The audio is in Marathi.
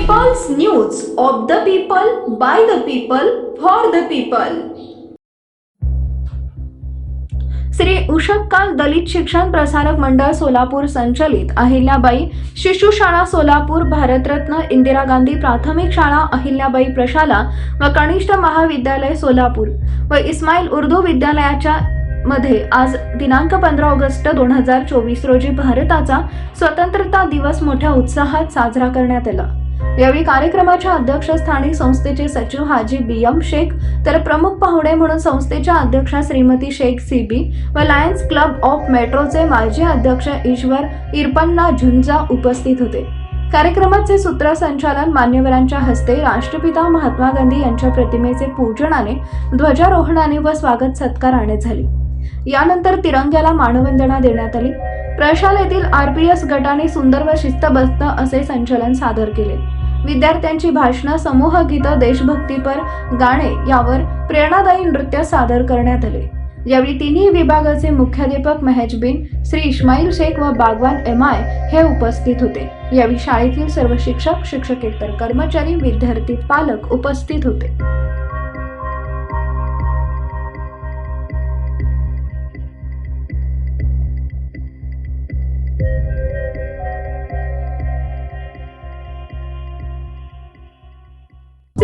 News of the people by the people for the people Shri उषक्काल दलित शिक्षण प्रसारक मंडळ सोलापूर संचलित अहिल्याबाई शिशु शाळा सोलापूर भारतरत्न इंदिरा गांधी प्राथमिक शाळा अहिल्याबाई प्रशाला व कनिष्ठ महाविद्यालय सोलापूर व इस्माईल उर्दू विद्यालयाच्या मध्ये आज दिनांक पंधरा ऑगस्ट दोन हजार चोवीस रोजी भारताचा स्वतंत्रता दिवस मोठ्या उत्साहात साजरा करण्यात आला. यावेळी कार्यक्रमाच्या अध्यक्षस्थानी संस्थेचे सचिव हाजी बी एम शेख तर प्रमुख पाहुणे म्हणून संस्थेच्या अध्यक्षा Shrimati Shaikh C B Lions club of मेट्रोचे माजी अध्यक्ष ईश्वर इरपन्ना झुंजा उपस्थित होते. कार्यक्रमाचे सूत्रसंचालन मान्यवरांच्या हस्ते राष्ट्रपिता महात्मा गांधी यांच्या प्रतिमेचे पूजनाने ध्वजारोहणाने व स्वागत सत्काराने झाले. यानंतर तिरंग्याला मानवंदना देण्यात आली. प्रशालेतील आरपीएस गटाने सुंदर व शिस्तबद्ध असे संचलन सादर केले. विद्यार्थ्यांची भाषणं समूह गीतं देशभक्तीपर गाणे यावर प्रेरणादायी नृत्य सादर करण्यात आले. यावेळी तिन्ही विभागाचे मुख्याध्यापक मेहजबीन श्री इस्माईल शेख व बागवान एम आय हे उपस्थित होते. यावेळी शाळेतील सर्व शिक्षक शिक्षकेतर कर्मचारी विद्यार्थी पालक उपस्थित होते.